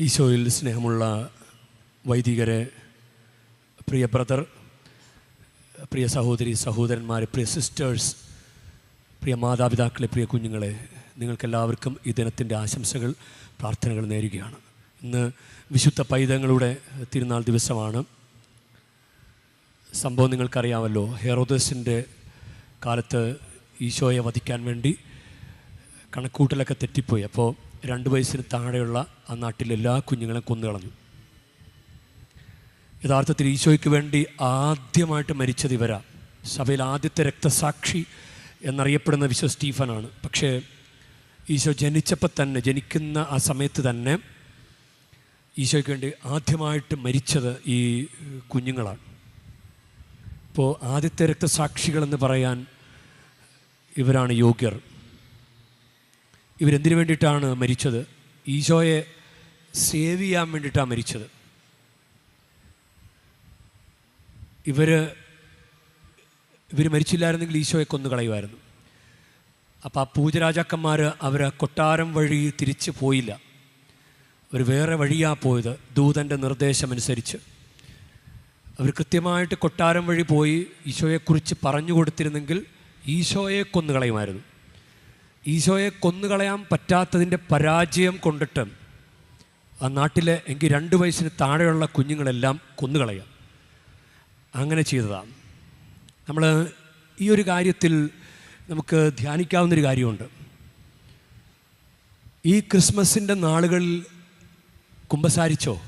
ഈശോയിൽ സ്നേഹമുള്ള വൈദികരെ പ്രിയ ബ്രദർ പ്രിയ സഹോദരി സഹോദരന്മാർ പ്രിയ സിസ്റ്റേഴ്സ് പ്രിയ മാതാപിതാക്കളെ പ്രിയ കുഞ്ഞുങ്ങളെ നിങ്ങൾക്കെല്ലാവർക്കും ഈ ദിനത്തിന്റെ ആശംസകൾ പ്രാർത്ഥനകൾ നേരുകയാണ്. ഇന്ന് വിശുദ്ധ പൈതങ്ങളുടെ തിരുനാൾ ദിവസമാണ്. സംഭവം നിങ്ങൾക്കറിയാമല്ലോ ഹെറോദസിന്റെ കാലത്ത് ഈശോയെ വധിക്കാൻ വേണ്ടി കണക്കൂട്ടലൊക്കെ തെറ്റിപ്പോയി. അപ്പോൾ രണ്ട് വയസ്സിന് താഴെയുള്ള ആ നാട്ടിലെ എല്ലാ കൊന്നു കളഞ്ഞു യഥാർത്ഥത്തിൽ ഈശോയ്ക്ക് വേണ്ടി ആദ്യമായിട്ട് മരിച്ചത് ഇവരാ. സഭയിൽ ആദ്യത്തെ രക്തസാക്ഷി എന്നറിയപ്പെടുന്ന വിശ്വ സ്റ്റീഫനാണ്. പക്ഷേ ഈശോ ജനിച്ചപ്പോൾ തന്നെ ജനിക്കുന്ന ആ സമയത്ത് തന്നെ ഈശോയ്ക്ക് വേണ്ടി ആദ്യമായിട്ട് മരിച്ചത് ഈ കുഞ്ഞുങ്ങളാണ്. ഇപ്പോൾ ആദ്യത്തെ രക്തസാക്ഷികളെന്ന് പറയാൻ ഇവരാണ് യോഗ്യർ. ഇവരെന്തിനു വേണ്ടിയിട്ടാണ് മരിച്ചത്? ഈശോയെ സേവ് ചെയ്യാൻ വേണ്ടിയിട്ടാണ് മരിച്ചത്. ഇവർ ഇവർ മരിച്ചില്ലായിരുന്നെങ്കിൽ ഈശോയെ കൊന്നു കളയുമായിരുന്നു. അപ്പോൾ ആ പൂജരാജാക്കന്മാർ അവർ കൊട്ടാരം വഴി തിരിച്ച് പോയില്ല. അവർ വേറെ വഴിയാണ് പോയത് ദൂതന്റെ നിർദ്ദേശമനുസരിച്ച്. അവർ കൃത്യമായിട്ട് കൊട്ടാരം വഴി പോയി ഈശോയെക്കുറിച്ച് പറഞ്ഞു കൊടുത്തിരുന്നെങ്കിൽ ഈശോയെ കൊന്നുകളയുമായിരുന്നു ഈശോയെ കൊന്നുകളയാൻ പറ്റാത്തതിന്റെ പരാജയം കൊണ്ടിട്ട് ആ നാട്ടിലെ എനിക്ക് രണ്ട് വയസ്സിന് താഴെയുള്ള കുഞ്ഞുങ്ങളെല്ലാം കൊന്നുകളയാം. അങ്ങനെ ചെയ്തതാണ് നമ്മൾ ഈ ഒരു കാര്യത്തിൽ നമുക്ക് ധ്യാനിക്കാവുന്നൊരു കാര്യമുണ്ട്. ഈ ക്രിസ്മസിന്റെ നാളുകളിൽ കുമ്പസാരിച്ചോ?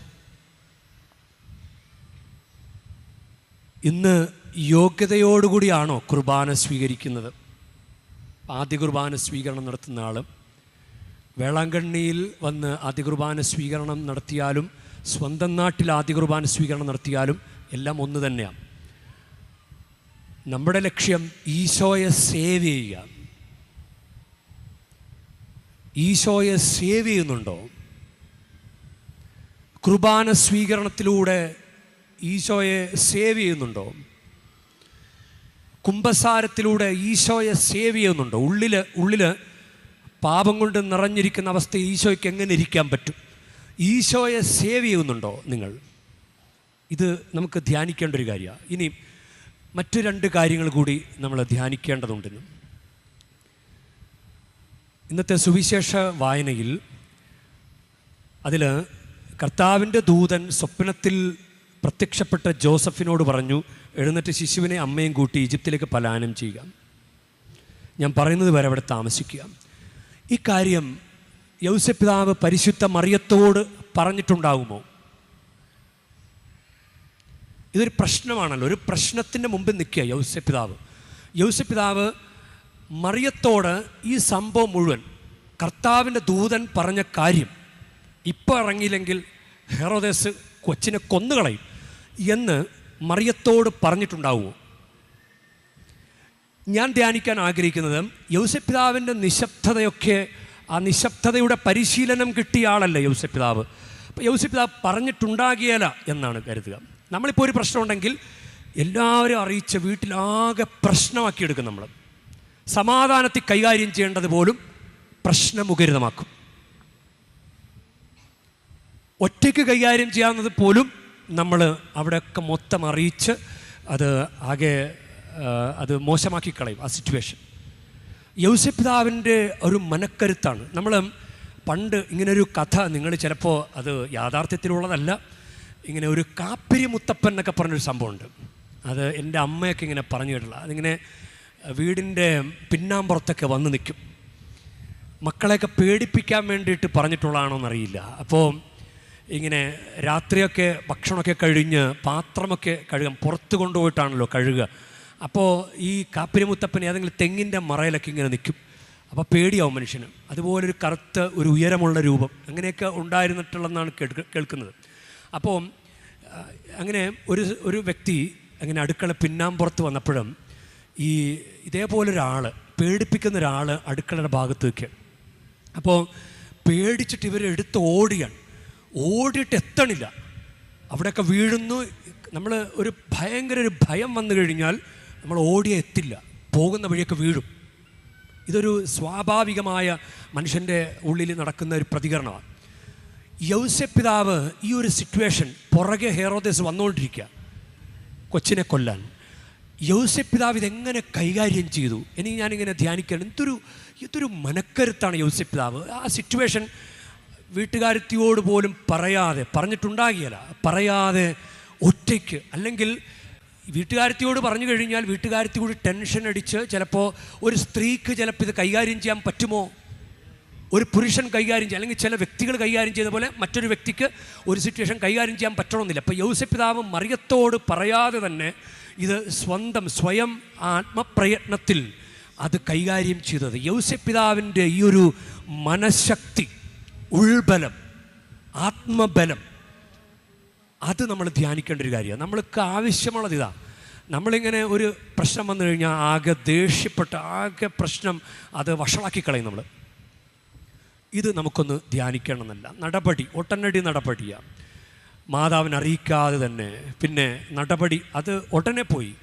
ഇന്ന് യോഗ്യതയോടുകൂടിയാണോ കുർബാന സ്വീകരിക്കുന്നത്? ആദ്യ കുർബാന സ്വീകരണം നടത്തുന്ന ആൾ വേളാങ്കണ്ണിയിൽ വന്ന് ആദ്യ കുർബാന സ്വീകരണം നടത്തിയാലും സ്വന്തം നാട്ടിൽ ആദ്യ കുർബാന സ്വീകരണം നടത്തിയാലും എല്ലാം ഒന്ന് തന്നെയാണ്. നമ്മുടെ ലക്ഷ്യം ഈശോയെ സേവ് ചെയ്യുക. ഈശോയെ സേവ് ചെയ്യുന്നുണ്ടോ? കുർബാന സ്വീകരണത്തിലൂടെ ഈശോയെ സേവ് ചെയ്യുന്നുണ്ടോ? കുംഭസാരത്തിലൂടെ ഈശോയെ സേവ് ചെയ്യുന്നുണ്ട്. ഉള്ളിൽ ഉള്ളിൽ പാപം കൊണ്ട് നിറഞ്ഞിരിക്കുന്ന അവസ്ഥ ഈശോയ്ക്ക് എങ്ങനെ ഇരിക്കാൻ പറ്റും? ഈശോയെ സേവ് ചെയ്യുന്നുണ്ടോ നിങ്ങൾ? ഇത് നമുക്ക് ധ്യാനിക്കേണ്ട ഒരു കാര്യമാണ് ഇനി മറ്റു രണ്ട് കാര്യങ്ങൾ കൂടി നമ്മൾ ധ്യാനിക്കേണ്ടതുണ്ട്. ഇന്നത്തെ സുവിശേഷ വായനയിൽ അതിൽ കർത്താവിന്റെ ദൂതൻ സ്വപ്നത്തിൽ പ്രത്യക്ഷപ്പെട്ട ജോസഫിനോട് പറഞ്ഞു എഴുന്നേറ്റ് ശിശുവിനെ അമ്മയും കൂട്ടി ഈജിപ്തിലേക്ക് പലായനം ചെയ്യുക. ഞാൻ പറയുന്നത് വരെ അവിടെ താമസിക്കുക. ഈ കാര്യം യൗസപിതാവ് പരിശുദ്ധ മറിയത്തോട് പറഞ്ഞിട്ടുണ്ടാകുമോ ഇതൊരു പ്രശ്നമാണല്ലോ. ഒരു പ്രശ്നത്തിന്റെ മുമ്പിൽ നിൽക്കുക യൗസപിതാവ് യൗസപിതാവ് മറിയത്തോട് ഈ സംഭവം മുഴുവൻ കർത്താവിന്റെ ദൂതൻ പറഞ്ഞ കാര്യം ഇപ്പോൾ ഇറങ്ങിയില്ലെങ്കിൽ ഹെറോദേസ് കൊച്ചിനെ കൊന്നുകളയും. എന്ന് മറിയത്തോട് പറഞ്ഞിട്ടുണ്ടാവുമോ? ഞാൻ ധ്യാനിക്കാൻ ആഗ്രഹിക്കുന്നത് യൗസപിതാവിന്റെ നിശബ്ദതയൊക്കെ ആ നിശബ്ദതയുടെ പരിശീലനം കിട്ടിയ ആളല്ലേ യൗസപിതാവ് അപ്പോൾ യൗസപിതാവ് പറഞ്ഞിട്ടുണ്ടാകിയല്ല എന്നാണ് കരുതുക. നമ്മളിപ്പോൾ ഒരു പ്രശ്നമുണ്ടെങ്കിൽ എല്ലാവരും അറിയിച്ച വീട്ടിലാകെ പ്രശ്നമാക്കിയെടുക്കും നമ്മൾ സമാധാനത്തിൽ കൈകാര്യം ചെയ്യേണ്ടത് പോലും പ്രശ്നമുഖരിതമാക്കും. ഒറ്റയ്ക്ക് കൈകാര്യം ചെയ്യാവുന്നത് പോലും നമ്മൾ അവിടെയൊക്കെ മൊത്തം അറിയിച്ച് അത് ആകെ അത് മോശമാക്കി കളയും ആ സിറ്റുവേഷൻ യൗസപിതാവിന്റെ ഒരു മനക്കരുത്താണ്. നമ്മൾ പണ്ട് ഇങ്ങനൊരു കഥ നിങ്ങൾ ചിലപ്പോൾ അത് യാഥാർത്ഥ്യത്തിലുള്ളതല്ല ഇങ്ങനെ ഒരു കാപ്പിരി മുത്തപ്പൻ എന്നൊക്കെ പറഞ്ഞൊരു സംഭവമുണ്ട്. അത് എന്റെ അമ്മയൊക്കെ ഇങ്ങനെ പറഞ്ഞു കേട്ടില്ല അതിങ്ങനെ വീടിന്റെ പിന്നാമ്പുറത്തൊക്കെ വന്ന് നിൽക്കും. മക്കളെയൊക്കെ പേടിപ്പിക്കാൻ വേണ്ടിയിട്ട് പറഞ്ഞിട്ടുള്ളതാണോ എന്നറിയില്ല അപ്പോൾ ഇങ്ങനെ രാത്രിയൊക്കെ ഭക്ഷണമൊക്കെ കഴിഞ്ഞ് പാത്രമൊക്കെ കഴുകാൻ പുറത്ത് കൊണ്ടുപോയിട്ടാണല്ലോ കഴുകുക. അപ്പോൾ ഈ കാപ്പിരിമുത്തപ്പൻ ഏതെങ്കിലും തെങ്ങിന്റെ മറയിലൊക്കെ ഇങ്ങനെ നിൽക്കും. അപ്പോൾ പേടിയാവും മനുഷ്യന്. അതുപോലൊരു കറുത്ത ഒരു ഉയരമുള്ള രൂപം. അങ്ങനെയൊക്കെ ഉണ്ടായിരുന്നിട്ടുള്ളതെന്നാണ് കേൾക്ക് കേൾക്കുന്നത്. അപ്പോൾ അങ്ങനെ ഒരു ഒരു വ്യക്തി അങ്ങനെ അടുക്കള പിന്നാമ്പുറത്ത് വന്നപ്പോഴും ഈ ഇതേപോലൊരാൾ പേടിപ്പിക്കുന്ന ഒരാൾ അടുക്കളയുടെ ഭാഗത്ത് നിൽക്കുക. അപ്പോൾ പേടിച്ചിട്ട് ഇവർ എടുത്ത് ഓടിയാണ് ഓടിയിട്ട് എത്തണില്ല. അവിടെയൊക്കെ വീഴുന്നു. നമ്മൾ ഒരു ഭയങ്കര ഒരു ഭയം വന്നു കഴിഞ്ഞാൽ നമ്മൾ ഓടിയ എത്തില്ല. പോകുന്ന വഴിയൊക്കെ വീഴും. ഇതൊരു സ്വാഭാവികമായ മനുഷ്യന്റെ ഉള്ളിൽ നടക്കുന്ന ഒരു പ്രതികരണമാണ്. യൗസപിതാവ് ഈ ഒരു സിറ്റുവേഷൻ പുറകെ ഹെറോദേസ് വന്നുകൊണ്ടിരിക്കുക. കൊച്ചിനെ കൊല്ലാൻ. യൗസപിതാവ് ഇതെങ്ങനെ കൈകാര്യം ചെയ്തു? എനിക്ക് ഞാനിങ്ങനെ ധ്യാനിക്കണം എന്തൊരു ഇതൊരു മനക്കരുത്താണ് യൗസപിതാവ് ആ സിറ്റുവേഷൻ വീട്ടുകാരത്തിയോട് പോലും പറയാതെ പറഞ്ഞിട്ടുണ്ടാകിയല്ല. പറയാതെ ഒറ്റയ്ക്ക് അല്ലെങ്കിൽ വീട്ടുകാരത്തിയോട് പറഞ്ഞു കഴിഞ്ഞാൽ വീട്ടുകാരത്തി കൂടി ടെൻഷൻ അടിച്ച് ചിലപ്പോൾ ഒരു സ്ത്രീക്ക് ചിലപ്പോൾ ഇത് കൈകാര്യം ചെയ്യാൻ പറ്റുമോ? ഒരു പുരുഷൻ കൈകാര്യം ചെയ്യുക അല്ലെങ്കിൽ ചില വ്യക്തികൾ കൈകാര്യം ചെയ്യുന്ന പോലെ മറ്റൊരു വ്യക്തിക്ക് ഒരു സിറ്റുവേഷൻ കൈകാര്യം ചെയ്യാൻ പറ്റണമെന്നില്ല. അപ്പോൾ യൗസപിതാവ് മറിയത്തോട് പറയാതെ തന്നെ ഇത് സ്വന്തം സ്വയം ആത്മപ്രയത്നത്തിൽ അത് കൈകാര്യം ചെയ്തത്. യൗസപിതാവിന്റെ ഈ ഒരു മനഃശക്തി ഉൾബലം ആത്മബലം. അത് നമ്മൾ ധ്യാനിക്കേണ്ട ഒരു കാര്യമാണ്. നമ്മൾക്ക് ആവശ്യമുള്ളത് ഇതാ. നമ്മളിങ്ങനെ ഒരു പ്രശ്നം വന്നു കഴിഞ്ഞാൽ ആകെ ദേഷ്യപ്പെട്ട് ആകെ പ്രശ്നം അത് വഷളാക്കി കളയും നമ്മൾ ഇത് നമുക്കൊന്ന് ധ്യാനിക്കണമെന്നല്ല. നടപടി ഒട്ടനടി നടപടിയാണ് മാതാവിനെ അറിയിക്കാതെ തന്നെ. പിന്നെ നടപടി അത് ഉടനെ പോയി.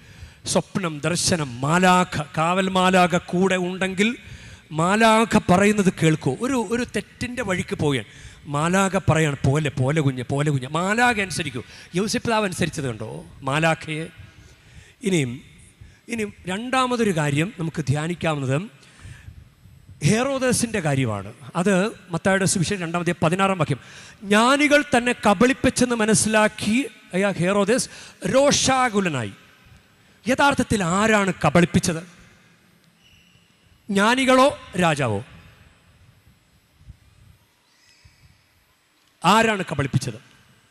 സ്വപ്നം ദർശനം മാലാഖ കാവൽ മാലാഖ കൂടെ ഉണ്ടെങ്കിൽ മാലാഖ പറയുന്നത് കേൾക്കൂ. ഒരു ഒരു തെറ്റിന്റെ വഴിക്ക് പോവുകയാണ് മാലാഖ പറയാണ് പോലെ പോലെ കുഞ്ഞ് പോലെ കുഞ്ഞ്. മാലാഖ അനുസരിക്കൂ. യൗസിപ്പിതാവ് അനുസരിച്ചത് കണ്ടോ? മാലാഖയെ. ഇനിയും ഇനിയും രണ്ടാമതൊരു കാര്യം നമുക്ക് ധ്യാനിക്കാവുന്നത് ഹേറോദസിന്റെ കാര്യമാണ്. അത് മത്തായുടെ സുവിശേഷം രണ്ടാമത്തെ പതിനാറാം വാക്യം. ജ്ഞാനികൾ തന്നെ കബളിപ്പിച്ചെന്ന് മനസ്സിലാക്കി ഹേറോദസ് രോഷാകുലനായി. യഥാർത്ഥത്തിൽ ആരാണ് കബളിപ്പിച്ചത്? ജ്ഞാനികളോ രാജാവോ? ആരാണ് കബളിപ്പിച്ചത്?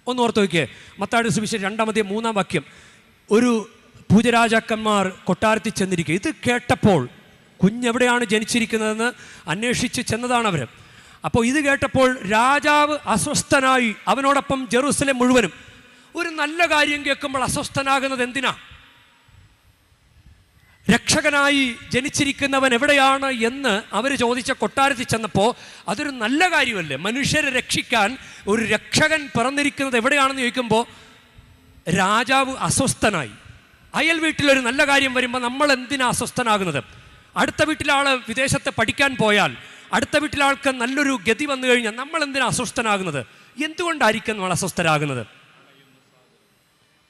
ഒന്ന് ഓർത്ത് നോക്കിയേ. മത്താട് സുവിശേഷം രണ്ടാമത്തെ മൂന്നാം വാക്യം. ഒരു പൂജരാജാക്കന്മാർ കൊട്ടാരത്തിൽ ചെന്നിരിക്കുക ഇത് കേട്ടപ്പോൾ കുഞ്ഞെവിടെയാണ് ജനിച്ചിരിക്കുന്നതെന്ന് അന്വേഷിച്ച് ചെന്നതാണ് അവർ അപ്പോൾ ഇത് കേട്ടപ്പോൾ രാജാവ് അസ്വസ്ഥനായി അവനോടൊപ്പം ജെറൂസലേം മുഴുവനും. ഒരു നല്ല കാര്യം കേൾക്കുമ്പോൾ അസ്വസ്ഥനാകുന്നത് എന്തിനാ? രക്ഷകനായി ജനിച്ചിരിക്കുന്നവൻ എവിടെയാണ് എന്ന് അവർ ചോദിച്ച കൊട്ടാരത്തിൽ ചെന്നപ്പോൾ അതൊരു നല്ല കാര്യമല്ലേ? മനുഷ്യരെ രക്ഷിക്കാൻ ഒരു രക്ഷകൻ പിറന്നിരിക്കുന്നത് എവിടെയാണെന്ന് ചോദിക്കുമ്പോൾ രാജാവ് അസ്വസ്ഥനായി. അയൽ വീട്ടിലൊരു നല്ല കാര്യം വരുമ്പോൾ നമ്മൾ എന്തിനാ അസ്വസ്ഥനാകുന്നത്? അടുത്ത വീട്ടിലെ ആൾ വിദേശത്ത് പഠിക്കാൻ പോയാൽ അടുത്ത വീട്ടിലാൾക്ക് നല്ലൊരു ഗതി വന്നു കഴിഞ്ഞാൽ നമ്മൾ എന്തിനാ അസ്വസ്ഥനാകുന്നത്? എന്തുകൊണ്ടായിരിക്കും നമ്മൾ അസ്വസ്ഥരാകുന്നത്?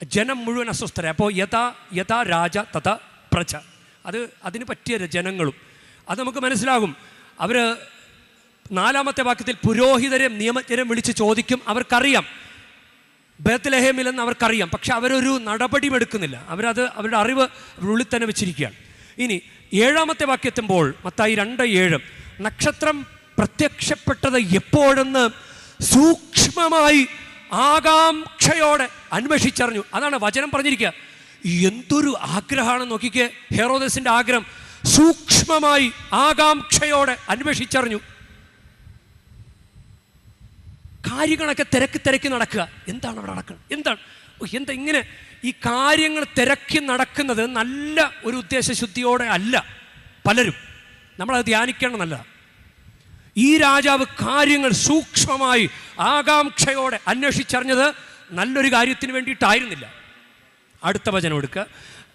ജനം മുഴുവൻ അസ്വസ്ഥരായി. അപ്പോൾ യഥാ യഥാ രാജ തഥാ പ്രജ. അത് അതിന് പറ്റിയ ജനങ്ങളും. അത് നമുക്ക് മനസ്സിലാകും. അവർ നാലാമത്തെ വാക്യത്തിൽ പുരോഹിതരെ നിയമജ്ഞരെ വിളിച്ച് ചോദിക്കും. അവർക്കറിയാം. ബേത്ത്ലഹേമിലെന്ന് അവർക്കറിയാം. പക്ഷെ അവരൊരു നടപടിയും എടുക്കുന്നില്ല അവരത് അവരുടെ അറിവ് ഉള്ളിൽ തന്നെ വെച്ചിരിക്കുകയാണ്. ഇനി ഏഴാമത്തെ വാക്യത്തുമ്പോൾ മത്തായി രണ്ട് ഏഴ് നക്ഷത്രം പ്രത്യക്ഷപ്പെട്ടത് എപ്പോഴെന്ന് സൂക്ഷ്മമായി ആകാംക്ഷയോടെ അന്വേഷിച്ചറിഞ്ഞു. അതാണ് വചനം പറഞ്ഞിരിക്കുക. എന്തൊരു ആഗ്രഹമാണ് നോക്കിക്കേ. ഹെറോദസിന്റെ ആഗ്രഹം സൂക്ഷ്മമായി ആകാംക്ഷയോടെ അന്വേഷിച്ചറിഞ്ഞു. കാര്യങ്ങളൊക്കെ തിരക്കി തിരക്കി നടക്കുക. എന്താണ് അവിടെ നടക്കുന്നത്? എന്താണ്? എന്താ ഇങ്ങനെ ഈ കാര്യങ്ങൾ തിരക്കി നടക്കുന്നത് നല്ല ഒരു ഉദ്ദേശശുദ്ധിയോടെ അല്ല. പലരും നമ്മളത് ധ്യാനിക്കേണ്ട നല്ല ഈ രാജാവ് കാര്യങ്ങൾ സൂക്ഷ്മമായി ആകാംക്ഷയോടെ അന്വേഷിച്ചറിഞ്ഞത് നല്ലൊരു കാര്യത്തിന് വേണ്ടിയിട്ടായിരുന്നില്ല. അടുത്ത വചനം എടുക്കുക.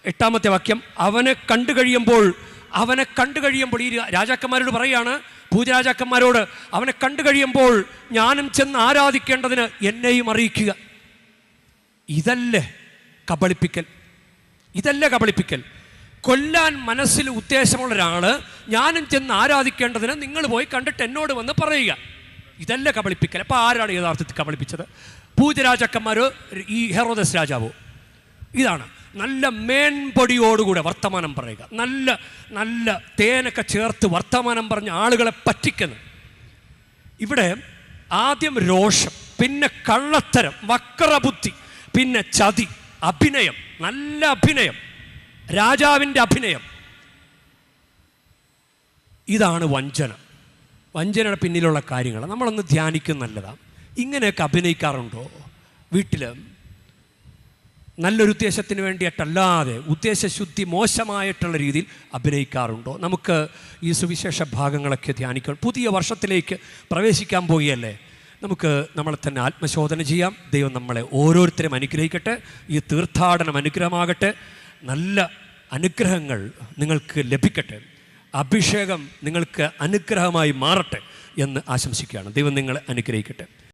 എട്ടാമത്തെ വാക്യം അവനെ കണ്ടു കഴിയുമ്പോൾ അവനെ കണ്ടു കഴിയുമ്പോൾ ഈ രാജാക്കന്മാരോട് പറയാണ് പൂജരാജാക്കന്മാരോട് അവനെ കണ്ടു കഴിയുമ്പോൾ ഞാനും ചെന്ന് ആരാധിക്കേണ്ടതിന് എന്നെയും അറിയിക്കുക. ഇതല്ലേ കബളിപ്പിക്കൽ? ഇതല്ലേ കബളിപ്പിക്കൽ? കൊല്ലാൻ മനസ്സിൽ ഉദ്ദേശമുള്ള ഒരാൾ ഞാനും ചെന്ന് ആരാധിക്കേണ്ടതിന് നിങ്ങൾ പോയി കണ്ടിട്ട് എന്നോട് വന്ന് പറയുക. ഇതല്ല കബളിപ്പിക്കൽ? അപ്പോൾ ആരാണ് യഥാർത്ഥത്തിൽ കബളിപ്പിച്ചത്? പൂജരാജാക്കന്മാരോ ഈ ഹെറോദസ് രാജാവോ? ഇതാണ്. നല്ല മേൻപൊടിയോടുകൂടെ വർത്തമാനം പറയുക. നല്ല നല്ല തേനൊക്കെ ചേർത്ത് വർത്തമാനം പറഞ്ഞ ആളുകളെ പറ്റിക്കുന്നു. ഇവിടെ ആദ്യം രോഷം പിന്നെ കള്ളത്തരം വക്രബുദ്ധി പിന്നെ ചതി അഭിനയം നല്ല അഭിനയം രാജാവിന്റെ അഭിനയം. ഇതാണ് വഞ്ചന. വഞ്ചനയുടെ പിന്നിലുള്ള കാര്യങ്ങൾ. നമ്മളൊന്ന് ധ്യാനിക്കുന്ന നല്ലതാണ് ഇങ്ങനെയൊക്കെ അഭിനയിക്കാറുണ്ടോ? വീട്ടിൽ നല്ലൊരു ഉദ്ദേശത്തിന് വേണ്ടിയിട്ടല്ലാതെ ഉദ്ദേശശുദ്ധി മോശമായിട്ടുള്ള രീതിയിൽ അഭിനയിക്കാറുണ്ടോ? നമുക്ക് ഈ സുവിശേഷ ഭാഗങ്ങളൊക്കെ ധ്യാനിക്കണം പുതിയ വർഷത്തിലേക്ക് പ്രവേശിക്കാൻ പോവുകയല്ലേ? നമുക്ക് നമ്മളെ തന്നെ ആത്മശോധന ചെയ്യാം. ദൈവം നമ്മളെ ഓരോരുത്തരും അനുഗ്രഹിക്കട്ടെ. ഈ തീർത്ഥാടനം അനുഗ്രഹമാകട്ടെ. നല്ല അനുഗ്രഹങ്ങൾ നിങ്ങൾക്ക് ലഭിക്കട്ടെ. അഭിഷേകം നിങ്ങൾക്ക് അനുഗ്രഹമായി മാറട്ടെ എന്ന് ആശംസിക്കുകയാണ്. ദൈവം നിങ്ങളെ അനുഗ്രഹിക്കട്ടെ.